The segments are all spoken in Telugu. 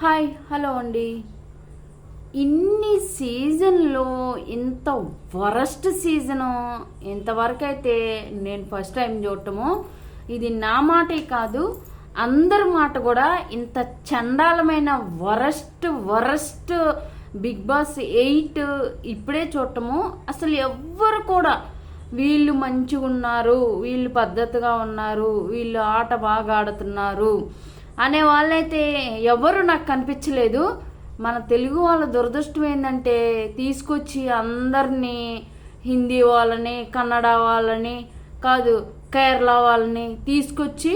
హాయ్ హలో అండి. ఇన్ని సీజన్లో ఇంత వరస్ట్ సీజను ఇంతవరకు అయితే నేను ఫస్ట్ టైం చూడటము. ఇది నా మాటే కాదు అందరి మాట కూడా ఇంత చండాలమైన worst worst big boss eight ఇప్పుడే చూడటము. అసలు ఎవ్వరు కూడా వీళ్ళు మంచిగా ఉన్నారు వీళ్ళు పద్ధతిగా ఉన్నారు వీళ్ళు ఆట బాగా ఆడుతున్నారు. అనే వాళ్ళైతే ఎవరు నాకు కనిపించలేదు. మన తెలుగు వాళ్ళ దురదృష్టం ఏంటంటే తీసుకొచ్చి అందరినీ హిందీ వాళ్ళని కన్నడ వాళ్ళని కాదు కేరళ వాళ్ళని తీసుకొచ్చి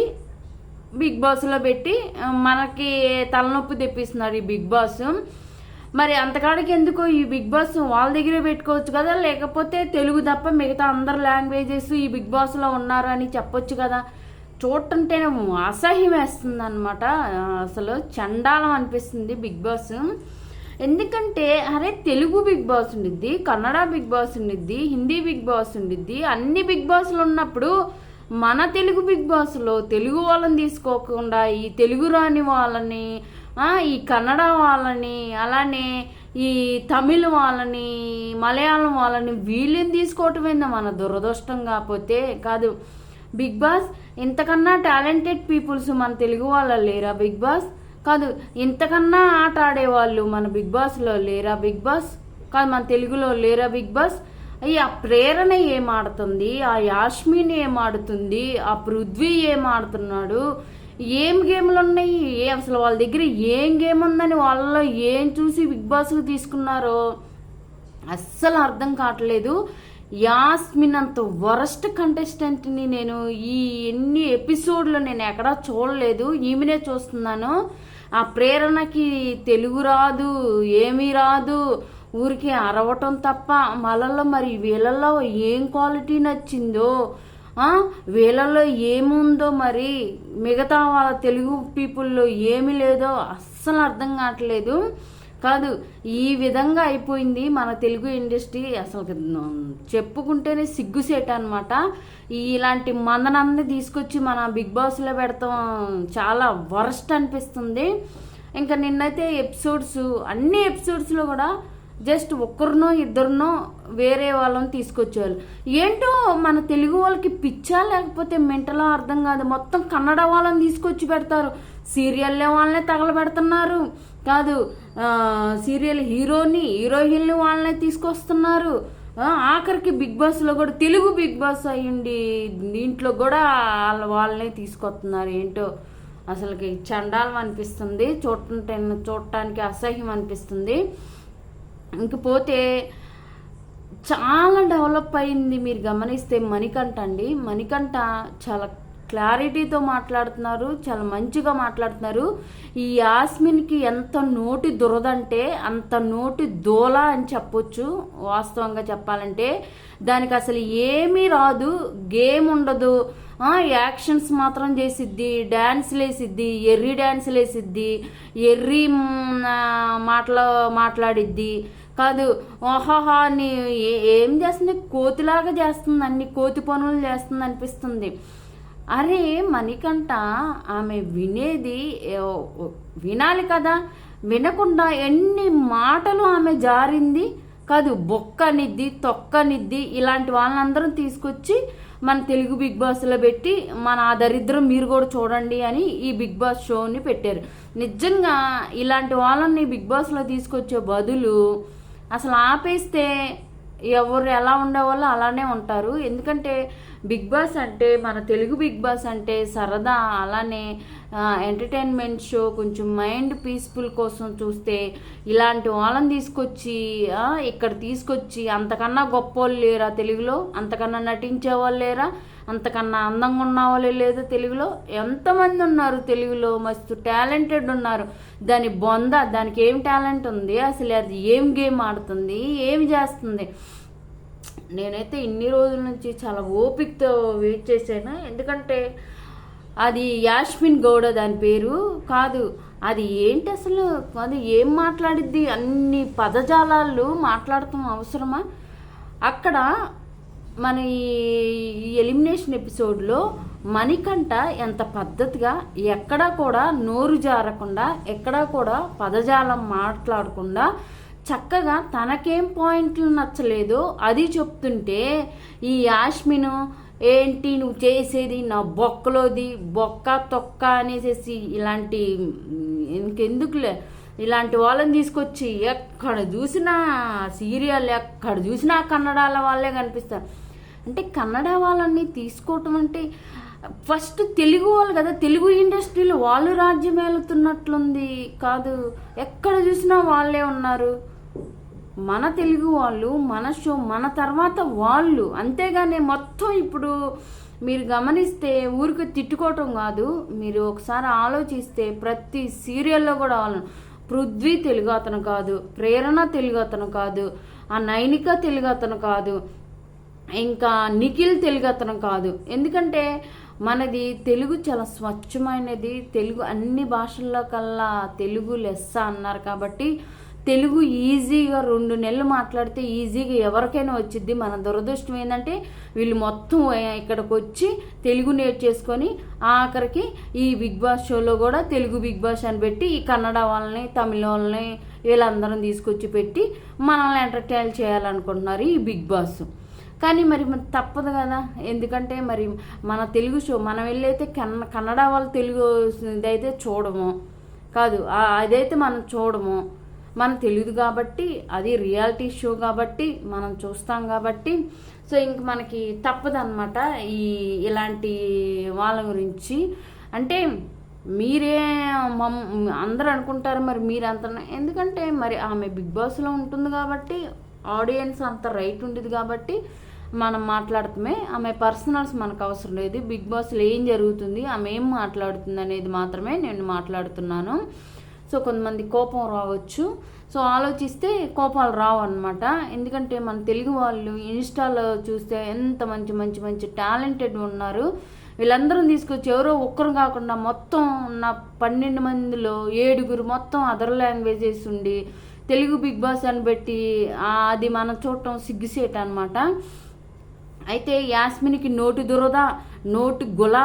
బిగ్ బాస్లో పెట్టి మనకి తలనొప్పి తెప్పిస్తున్నారు ఈ బిగ్ బాస్. మరి అంతకాడికి ఎందుకు ఈ బిగ్ బాస్ వాళ్ళ దగ్గరే పెట్టుకోవచ్చు కదా? లేకపోతే తెలుగు తప్ప మిగతా అందరు లాంగ్వేజెస్ ఈ బిగ్ బాస్లో ఉన్నారు అని చెప్పొచ్చు కదా? చూడటంటేనే అసహ్యం వేస్తుంది అనమాట అసలు చండాలం అనిపిస్తుంది బిగ్ బాస్. ఎందుకంటే అరే తెలుగు బిగ్ బాస్ ఉండిద్ది కన్నడ బిగ్ బాస్ ఉండిద్ది హిందీ బిగ్ బాస్ ఉండిద్ది. అన్ని బిగ్ బాస్లు ఉన్నప్పుడు మన తెలుగు బిగ్ బాస్లో తెలుగు వాళ్ళని తీసుకోకుండా ఈ తెలుగు రాని వాళ్ళని ఈ కన్నడ వాళ్ళని అలానే ఈ తమిళ వాళ్ళని మలయాళం వాళ్ళని వీళ్ళని తీసుకోవటం ఏందా మన దురదృష్టం కాకపోతే కాదు. బిగ్ బాస్ ఇంతకన్నా టాలెంటెడ్ పీపుల్స్ మన తెలుగు వాళ్ళ లేరా బిగ్ బాస్? కాదు ఇంతకన్నా ఆట ఆడేవాళ్ళు మన బిగ్ బాస్లో లేరా బిగ్ బాస్? కాదు మన తెలుగులో లేరా బిగ్ బాస్? అయ్యి ఆ ప్రేరణ ఏం ఆడుతుంది? ఆ యాష్మిన్ ఏం ఆడుతుంది? ఆ పృథ్వీ ఏం ఆడుతున్నాడు? ఏం గేమ్లు ఉన్నాయి ఏ అసలు వాళ్ళ దగ్గర ఏం గేమ్ ఉందని వాళ్ళలో ఏం చూసి బిగ్ బాస్కి తీసుకున్నారో అస్సలు అర్థం కావట్లేదు. యాస్మిన్ అంత వరస్ట్ కంటెస్టెంట్ని నేను ఈ ఎన్ని ఎపిసోడ్లో నేను ఎక్కడా చూడలేదు ఈమెనే చూస్తున్నాను. ఆ ప్రేరణకి తెలుగు రాదు ఏమీ రాదు. ఊరికి అరవటం తప్ప మళ్ళల్లో మరి వీళ్ళల్లో ఏం క్వాలిటీ నచ్చిందో వీళ్ళల్లో వీళ్ళలో ఏముందో మరి మిగతా వాళ్ళ తెలుగు పీపుల్లో ఏమీ లేదో అస్సలు అర్థం కావట్లేదు. కాదు ఈ విధంగా అయిపోయింది మన తెలుగు ఇండస్ట్రీ. అసలు చెప్పుకుంటేనే సిగ్గుసేట అనమాట ఇలాంటి మందనాన్ని తీసుకొచ్చి మన బిగ్ బాస్లో పెడతాం చాలా వరస్ట్ అనిపిస్తుంది. ఇంకా నిన్నైతే ఎపిసోడ్స్ అన్ని ఎపిసోడ్స్లో కూడా జస్ట్ ఒక్కరినో ఇద్దరినో వేరే వాళ్ళని తీసుకొచ్చేవాళ్ళు ఏంటో మన తెలుగు వాళ్ళకి పిచ్చా లేకపోతే మెంటలో అర్థం కాదు. మొత్తం కన్నడ వాళ్ళని తీసుకొచ్చి పెడతారు. సీరియల్లే వాళ్ళనే తగలబెడుతున్నారు. కాదు సీరియల్ హీరోని హీరోయిన్ని వాళ్ళనే తీసుకొస్తున్నారు. ఆఖరికి బిగ్ బాస్లో కూడా తెలుగు బిగ్ బాస్ అయ్యండి దీంట్లో కూడా వాళ్ళ వాళ్ళనే తీసుకొస్తున్నారు. ఏంటో అసలుకి చండాలం అనిపిస్తుంది. చూడటంటే చూడటానికి అసహ్యం అనిపిస్తుంది. ఇంకపోతే చాలా డెవలప్ అయింది మీరు గమనిస్తే మణికంఠ అండి. మణికంఠ చాలా క్లారిటీతో మాట్లాడుతున్నారు చాలా మంచిగా మాట్లాడుతున్నారు. ఈ యాస్మిన్కి ఎంత నోటి దురదంటే అంత నోటి దోల అని చెప్పొచ్చు వాస్తవంగా చెప్పాలంటే. దానికి అసలు ఏమీ రాదు గేమ్ ఉండదు. యాక్షన్స్ మాత్రం చేసిద్ది డ్యాన్స్లు వేసిద్ది ఎర్రి డ్యాన్స్లు వేసిద్ది ఎర్రి మాటలు మాట్లాడిద్ది. కాదు ఓహాహా అని ఏ- ఏం చేస్తుంది? కోతిలాగా చేస్తుంది అన్ని కోతి పనులు చేస్తుంది అనిపిస్తుంది. అరే మణికంట ఆమె వినేది వినాలి కదా. వినకుండా ఎన్ని మాటలు ఆమె జారింది. కాదు బొక్కనిద్ది తొక్కనిద్ది ఇలాంటి వాళ్ళందరం తీసుకొచ్చి మన తెలుగు బిగ్ బాస్లో పెట్టి మన ఆ దరిద్రం మీరు కూడా చూడండి అని ఈ బిగ్ బాస్ షోని పెట్టారు. నిజంగా ఇలాంటి వాళ్ళని బిగ్ బాస్లో తీసుకొచ్చే బదులు అసలు ఆపేస్తే ఎవరు ఎలా ఉండేవాళ్ళు అలానే ఉంటారు. ఎందుకంటే బిగ్ బాస్ అంటే మన తెలుగు బిగ్ బాస్ అంటే సరదా అలానే ఎంటర్టైన్మెంట్ షో కొంచెం మైండ్ పీస్ఫుల్ కోసం చూస్తే ఇలాంటి వాళ్ళని తీసుకొచ్చి ఇక్కడ తీసుకొచ్చి అంతకన్నా గొప్ప వాళ్ళు లేరా తెలుగులో? అంతకన్నా నటించే వాళ్ళు లేరా? అంతకన్నా అందంగా ఉన్న లేదు తెలుగులో ఎంతమంది ఉన్నారు తెలుగులో? మస్తు టాలెంటెడ్ ఉన్నారు. దాని బొంద దానికి ఏం టాలెంట్ ఉంది? అసలు అది ఏం గేమ్ ఆడుతుంది? ఏం చేస్తుంది? నేనైతే ఇన్ని రోజుల నుంచి చాలా ఓపికతో వెయిట్ చేశాను. ఎందుకంటే అది యాష్మిన్ గౌడ దాని పేరు కాదు. అది ఏంటి అసలు? అది ఏం మాట్లాడిద్ది? అన్ని పదజాలాలు మాట్లాడటం అవసరమా? అక్కడ మన ఈ ఎలిమినేషన్ ఎపిసోడ్లో మణికంఠ ఎంత పద్ధతిగా ఎక్కడా కూడా నోరు జారకుండా ఎక్కడా కూడా పదజాలం మాట్లాడకుండా చక్కగా తనకేం పాయింట్లు నచ్చలేదో అది చెప్తుంటే ఈ యాష్మిను ఏంటి నువ్వు చేసేది నా బొక్కలోది బొక్క తొక్క అనేసి ఇలాంటి ఇంకెందుకులే ఇలాంటి వాళ్ళని తీసుకొచ్చి ఎక్కడ చూసినా సీరియల్ ఎక్కడ చూసినా కన్నడాల వాళ్ళే కనిపిస్తారు. అంటే కన్నడ వాళ్ళని తీసుకోవటం అంటే ఫస్ట్ తెలుగు వాళ్ళు కదా తెలుగు ఇండస్ట్రీలో వాళ్ళు రాజ్యం ఏలుతున్నట్లుంది కాదు. ఎక్కడ చూసినా వాళ్ళే ఉన్నారు. మన తెలుగు వాళ్ళు మన షో మన తర్వాత వాళ్ళు. అంతేగాని మొత్తం ఇప్పుడు మీరు గమనిస్తే ఊరికి తిట్టుకోవటం కాదు. మీరు ఒకసారి ఆలోచిస్తే ప్రతి సీరియల్లో కూడా వాళ్ళు పృథ్వీ తెలుగు అతను కాదు ప్రేరణ తెలుగు అతను కాదు ఆ నైనిక తెలుగు అతను కాదు ఇంకా నిఖిల్ తెలుగు అతను కాదు. ఎందుకంటే మనది తెలుగు చాలా స్వచ్ఛమైనది. తెలుగు అన్ని భాషల్లో కల్లా తెలుగు లెస్స అన్నారు కాబట్టి తెలుగు ఈజీగా రెండు నెలలు మాట్లాడితే ఈజీగా ఎవరికైనా వచ్చింది మన దురదృష్టం ఏంటంటే వీళ్ళు మొత్తం ఇక్కడికి వచ్చి తెలుగు నేర్చేసుకొని ఆఖరికి ఈ బిగ్ బాస్ షోలో కూడా తెలుగు బిగ్ బాస్ అని పెట్టి ఈ కన్నడ వాళ్ళని తమిళ వాళ్ళని వీళ్ళందరం తీసుకొచ్చి పెట్టి మనల్ని ఎంటర్టైన్ చేయాలనుకుంటున్నారు ఈ బిగ్ బాస్. కానీ మరి మరి తప్పదు కదా. ఎందుకంటే మరి మన తెలుగు షో మనం వెళ్ళైతే కన్న కన్నడ వాళ్ళు తెలుగు ఇదైతే చూడము. కాదు అదైతే మనం చూడము. మన తెలియదు కాబట్టి అది రియాలిటీ షో కాబట్టి మనం చూస్తాం కాబట్టి. సో ఇంక మనకి తప్పదన్నమాట ఈ ఇలాంటి వాళ్ళ గురించి. అంటే మీరే మమ్ అందరూ అనుకుంటారు మరి మీరు అంత ఎందుకంటే మరి ఆమె బిగ్ బాస్లో ఉంటుంది కాబట్టి ఆడియన్స్ అంత రైట్ ఉండేది కాబట్టి మనం మాట్లాడటమే ఆమె పర్సనల్స్ మనకు అవసరం లేదు. బిగ్ బాస్లో ఏం జరుగుతుంది ఆమె ఏం మాట్లాడుతుంది అనేది మాత్రమే నేను మాట్లాడుతున్నాను. సో కొంతమంది కోపం రావచ్చు. సో ఆలోచిస్తే కోపాలు రావు అనమాట ఎందుకంటే మన తెలుగు వాళ్ళు ఇన్స్టాలో చూస్తే ఎంత మంచి మంచి మంచి టాలెంటెడ్ ఉన్నారు. వీళ్ళందరం తీసుకొచ్చి ఎవరో ఒక్కరు కాకుండా మొత్తం ఉన్న పన్నెండు మందిలో ఏడుగురు మొత్తం అదర్ లాంగ్వేజెస్ ఉండి తెలుగు బిగ్ బాస్ అని పెట్టి అది మనం చూడటం సిగ్గుసేట అనమాట అయితే యాస్మిన్కి నోటి దురద నోటి గుల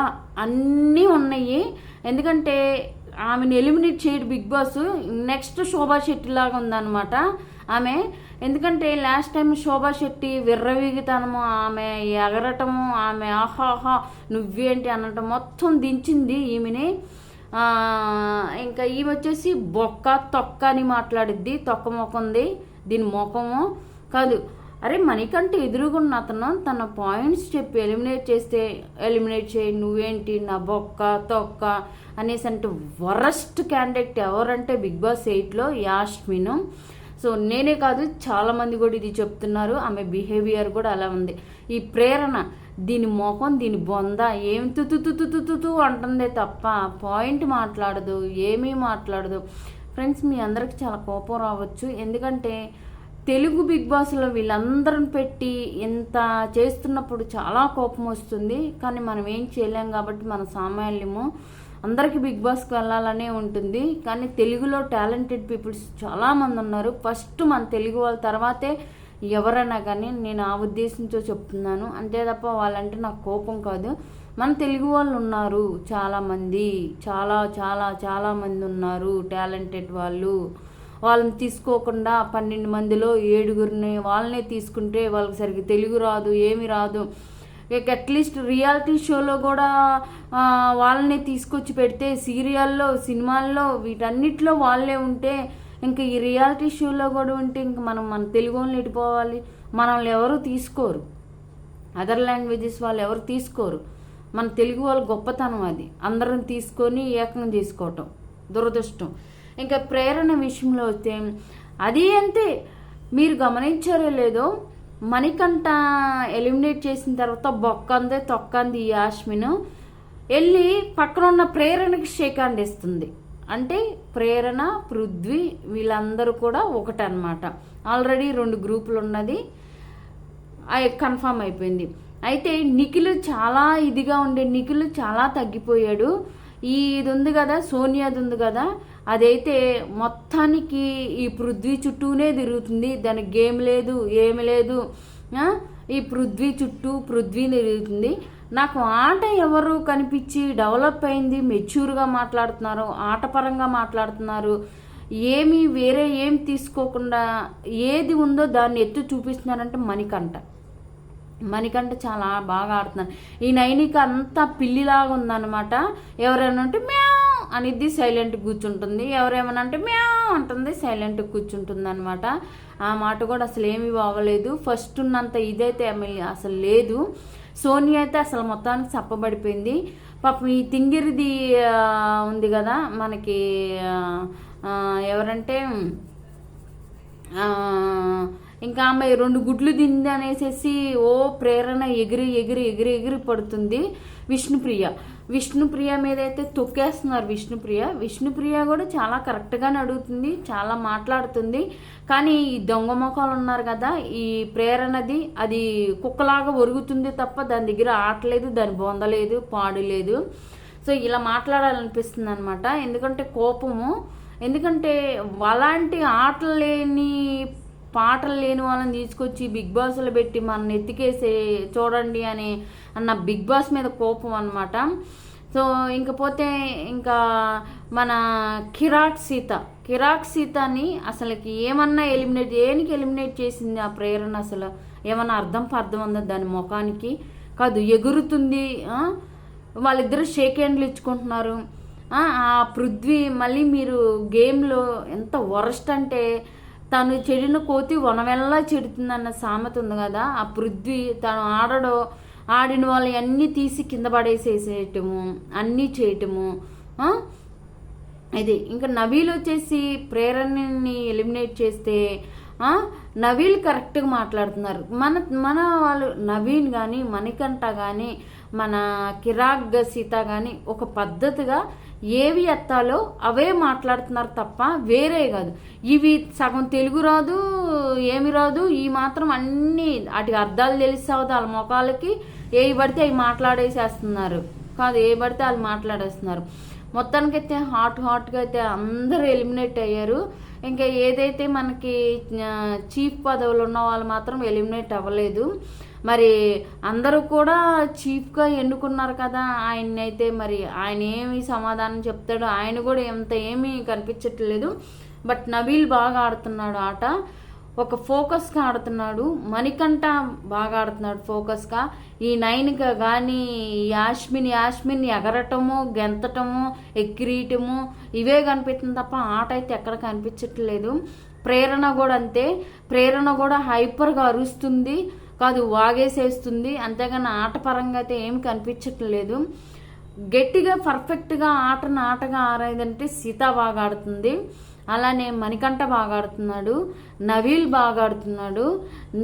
అన్నీ ఉన్నాయి. ఎందుకంటే ఆమెను ఎలిమినేట్ చేయడు big boss. Next Shobha Shetty లాగా ఉందన్నమాట ఆమె. ఎందుకంటే లాస్ట్ టైం శోభా శెట్టి విర్రవీగితనము ఆమె ఎగరటము ఆమె ఆహాహా నువ్వేంటి అనటం మొత్తం దించింది ఈమెని. ఇంకా ఈమె వచ్చేసి బొక్క తొక్క అని మాట్లాడిద్ది తొక్క మొకంది దీని మొఖము కాదు అరే మనకంటే ఎదురుగున్న అతను తన పాయింట్స్ చెప్పి ఎలిమినేట్ చేస్తే ఎలిమినేట్ చేయి నువ్వేంటి నా బొక్క తొక్క అనేసి అంటే వరస్ట్ క్యాండిడేట్ ఎవరంటే బిగ్ బాస్ ఎయిట్లో యాష్మిను. సో నేనే కాదు చాలా మంది కూడా ఇది చెప్తున్నారు ఆమె బిహేవియర్ కూడా అలా ఉంది. ఈ ప్రేరణ దీని మొఖం దీని బొంద ఏం తుతుతుతుతుతు అంటుందే తప్ప పాయింట్ మాట్లాడదు ఏమీ మాట్లాడదు. ఫ్రెండ్స్ మీ అందరికి చాలా కోపం రావచ్చు ఎందుకంటే తెలుగు బిగ్ బాస్లో వీళ్ళందరిని పెట్టి ఇంత చేస్తున్నప్పుడు చాలా కోపం వస్తుంది. కానీ మనం ఏం చేయలేం కాబట్టి మన సామాన్యము అందరికీ బిగ్ బాస్కి వెళ్ళాలనే ఉంటుంది. కానీ తెలుగులో టాలెంటెడ్ పీపుల్స్ చాలామంది ఉన్నారు. ఫస్ట్ మన తెలుగు వాళ్ళ తర్వాతే ఎవరైనా కానీ నేను ఆ ఉద్దేశంతో చెప్తున్నాను. అంతే తప్ప వాళ్ళంటే నాకు కోపం కాదు. మన తెలుగు వాళ్ళు ఉన్నారు చాలామంది చాలా చాలా చాలామంది ఉన్నారు టాలెంటెడ్ వాళ్ళు. వాళ్ళని తీసుకోకుండా పన్నెండు మందిలో ఏడుగురిని వాళ్ళనే తీసుకుంటే వాళ్ళకి సరిగ్గా తెలుగు రాదు ఏమి రాదు. ఇక అట్లీస్ట్ రియాలిటీ షోలో కూడా వాళ్ళనే తీసుకొచ్చి పెడితే సీరియల్లో సినిమాల్లో వీటన్నిటిలో వాళ్ళే ఉంటే ఇంకా ఈ రియాలిటీ షోలో కూడా ఉంటే ఇంక మనం మన తెలుగు వాళ్ళని ఇటుపోవాలి మనల్ని ఎవరు తీసుకోరు. అదర్ లాంగ్వేజెస్ వాళ్ళు ఎవరు తీసుకోరు. మన తెలుగు వాళ్ళ గొప్పతనం అది. అందరం తీసుకొని ఏకం చేసుకోవటం. దురదృష్టం. ఇంకా ప్రేరణ విషయంలో వస్తే అది అంతే మీరు గమనించారో లేదో మణికంఠ ఎలిమినేట్ చేసిన తర్వాత బొక్కందే తొక్కంది ఈ ఆశ్మిను వెళ్ళి పక్కన ఉన్న ప్రేరణకి షేకాండ్ ఇస్తుంది అంటే ప్రేరణ పృథ్వీ వీళ్ళందరూ కూడా ఒకటనమాట ఆల్రెడీ రెండు గ్రూపులు ఉన్నది. కన్ఫామ్ అయిపోయింది. అయితే నిఖిల్ చాలా ఇదిగా ఉండే నిఖిల్ చాలా తగ్గిపోయాడు. ఈ ఇది ఉంది కదా సోనియాది ఉంది కదా అదైతే మొత్తానికి ఈ పృథ్వీ చుట్టూనే తిరుగుతుంది. దానికి గేమ్ లేదు ఏమి లేదు. ఈ పృథ్వీ చుట్టూ పృథ్వీ తిరుగుతుంది. నాకు ఆట ఎవరు కనిపించి డెవలప్ అయింది మెచ్యూర్గా మాట్లాడుతున్నారు ఆటపరంగా మాట్లాడుతున్నారు ఏమి వేరే ఏం తీసుకోకుండా ఏది ఉందో దాన్ని ఎత్తు చూపిస్తున్నారంటే మణికంఠ. మణికంఠ చాలా బాగా ఆడుతున్నాను ఈ నైనిక అంతా పిల్లిలాగా ఉందన్నమాట. ఎవరైనా అంటే మ్యావ్ అనిద్ది సైలెంట్ కూర్చుంటుంది. ఎవరేమని అంటే మ్యావ్ అంటుంది సైలెంట్ కూర్చుంటుంది అనమాట ఆ మాట కూడా అసలు ఏమీ బాగలేదు. ఫస్ట్ ఉన్నంత ఇదైతే అసలు లేదు. సోనియా అయితే అసలు మొత్తానికి చప్పబడిపోయింది. పాపం ఈ తింగిరిది ఉంది కదా మనకి ఎవరంటే ఇంకా ఆమె రెండు గుడ్లు తింది అనేసి ఓ ప్రేరణ ఎగిరి ఎగిరి ఎగిరి ఎగిరి పడుతుంది విష్ణుప్రియ. విష్ణుప్రియ మీద అయితే తొక్కేస్తున్నారు విష్ణుప్రియ. విష్ణుప్రియ కూడా చాలా కరెక్ట్గానే అడుగుతుంది చాలా మాట్లాడుతుంది. కానీ ఈ దొంగ మొఖాలు ఉన్నారు కదా ఈ ప్రేరణది అది కుక్కలాగా ఒరుగుతుంది తప్ప దాని దగ్గర ఆటలేదు దాని బొందలేదు పాడులేదు సో ఇలా మాట్లాడాలనిపిస్తుంది అనమాట ఎందుకంటే కోపము ఎందుకంటే అలాంటి ఆటలు లేని పాటలు లేని వాళ్ళని తీసుకొచ్చి బిగ్ బాస్లో పెట్టి మన ఎత్తికేసే చూడండి అని అన్న బిగ్ బాస్ మీద కోపం అనమాట సో ఇంకపోతే ఇంకా మన కిరాట్ సీత కిరాట్ సీతని అసలుకి ఏమన్నా ఎలిమినేట్ దేనికి ఎలిమినేట్ చేసింది ఆ ప్రేరణ అసలు? ఏమన్నా అర్థం పర్థం ఉందా దాని ముఖానికి? కాదు ఎగురుతుంది వాళ్ళిద్దరు షేక్ హ్యాండ్లు ఇచ్చుకుంటున్నారు. ఆ పృథ్వీ మళ్ళీ మీరు గేమ్లో ఎంత వరస్ట్ అంటే తను చెడిన కోతి వనవెల్లా చెడుతుందన్న సామెత ఉంది కదా. ఆ పృథ్వీ తను ఆడడో ఆడిన వాళ్ళు అన్నీ తీసి కింద పడేసేసేయటము అన్నీ చేయటము ఇది. ఇంకా నవీలు వచ్చేసి ప్రేరణని ఎలిమినేట్ చేస్తే నవీల్ కరెక్ట్గా మాట్లాడుతున్నారు. మన మన వాళ్ళు నవీన్ కానీ మణికంఠ కానీ మన కిరాక్ సీత కానీ ఒక పద్ధతిగా ఏవి ఎత్తాలో అవే మాట్లాడుతున్నారు తప్ప వేరే కాదు. ఇవి సగం తెలుగు రాదు ఏమి రాదు ఈ మాత్రం అన్ని వాటికి అర్థాలు తెలిసావు వాళ్ళ ముఖాలకి ఏవి పడితే అవి మాట్లాడేసేస్తున్నారు. కాదు ఏ పడితే వాళ్ళు మాట్లాడేస్తున్నారు. మొత్తానికైతే హాట్ హాట్గా అయితే అందరూ ఎలిమినేట్ అయ్యారు. ఇంకా ఏదైతే మనకి చీఫ్ పదవులు ఉన్న వాళ్ళు మాత్రం ఎలిమినేట్ అవ్వలేదు. మరి అందరూ కూడా చీఫ్గా ఎన్నుకున్నారు కదా ఆయన్ని అయితే మరి ఆయన ఏమి సమాధానం చెప్తాడో ఆయన కూడా ఎంత ఏమీ కనిపించట్లేదు. బట్ నవీల్ బాగా ఆడుతున్నాడు ఆట. ఒక ఫోకస్గా ఆడుతున్నాడు మణికంఠ బాగా ఆడుతున్నాడు ఫోకస్గా ఈ నైన్గా కానీ యాష్మిన్ యాష్మిన్ ఎగరటము గెంతటము ఎక్కిరీయటము ఇవే కనిపిస్తుంది తప్ప ఆట అయితే ఎక్కడ కనిపించట్లేదు. ప్రేరణ కూడా అంతే. ప్రేరణ కూడా హైపర్గా అరుస్తుంది కాదు వాగేసేస్తుంది. అంతేగాని ఆట పరంగా అయితే ఏం కనిపించట్లేదు. గట్టిగా పర్ఫెక్ట్గా ఆటను ఆటగా ఆడేదంటే సీత బాగా ఆడుతుంది. అలానే మణికంఠ బాగా ఆడుతున్నాడు నవీల్ బాగా ఆడుతున్నాడు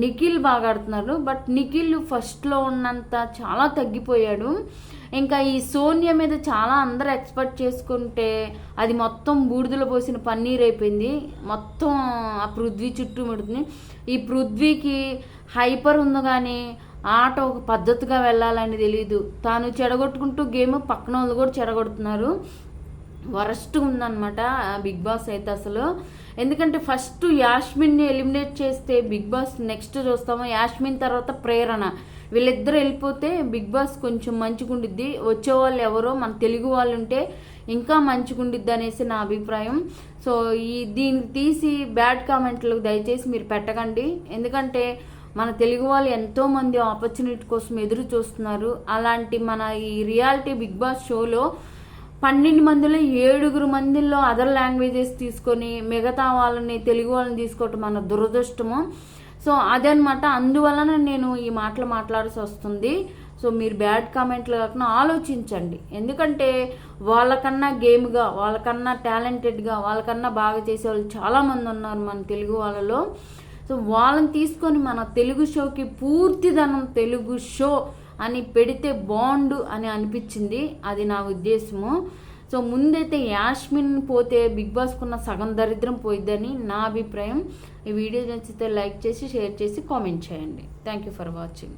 నిఖిల్ బాగా ఆడుతున్నాడు బట్ నిఖిల్ ఫస్ట్లో ఉన్నంత చాలా తగ్గిపోయాడు. ఇంకా ఈ సోనియ మీద చాలా అందరూ ఎక్స్పెక్ట్ చేసుకుంటే అది మొత్తం బూడిదలో పోసిన పన్నీర్ అయిపోయింది. మొత్తం ఆ పృథ్వీ చుట్టూ ముడుతుంది. ఈ పృథ్వీకి హైపర్ ఉంది కానీ ఆట ఒక పద్ధతిగా వెళ్ళాలని తెలియదు తాను చెడగొట్టుకుంటూ గేమ్ పక్కన వాళ్ళు కూడా చెడగొడుతున్నారు. వరస్ట్ ఉందన్నమాట బిగ్ బాస్ అయితే అసలు. ఎందుకంటే ఫస్ట్ యాష్మిన్ని ఎలిమినేట్ చేస్తే బిగ్ బాస్ నెక్స్ట్ చూస్తాము. యాష్మిన్ తర్వాత ప్రేరణ. వీళ్ళిద్దరు వెళ్ళిపోతే బిగ్ బాస్ కొంచెం మంచిగుండిద్ది. వచ్చే వాళ్ళు ఎవరో మన తెలుగు వాళ్ళు ఉంటే ఇంకా మంచిగుండిద్ది అనేసి నా అభిప్రాయం. సో ఈ దీన్ని తీసి బ్యాడ్ కామెంట్లు దయచేసి మీరు పెట్టకండి. ఎందుకంటే మన తెలుగు వాళ్ళు ఎంతోమంది ఆపర్చునిటీ కోసం ఎదురు చూస్తున్నారు. అలాంటి మన ఈ రియాలిటీ బిగ్ బాస్ షోలో పన్నెండు మందిలో ఏడుగురు మందిలో అదర్ లాంగ్వేజెస్ తీసుకొని మిగతా వాళ్ళని తెలుగు వాళ్ళని తీసుకోవటం మన దురదృష్టము. సో అదనమాట అందువలన నేను ఈ మాటలు మాట్లాడాల్సి వస్తుంది. సో మీరు బ్యాడ్ కామెంట్లు కాకుండా ఆలోచించండి. ఎందుకంటే వాళ్ళకన్నా గేమ్గా వాళ్ళకన్నా టాలెంటెడ్గా వాళ్ళకన్నా బాగా చేసే వాళ్ళు చాలామంది ఉన్నారు మన తెలుగు వాళ్ళలో. సో వాళ్ళని తీసుకొని మన తెలుగు షోకి పూర్తిదనం తెలుగు షో అని పెడితే బాండు అని అనిపించింది. అది నా ఉద్దేశము. సో ముందైతే యాష్మిన్ పోతే బిగ్ బాస్కున్న సగం దరిద్రం పోయిద్దని నా అభిప్రాయం. ఈ వీడియో నచ్చితే లైక్ చేసి షేర్ చేసి కామెంట్ చేయండి. Thank you for watching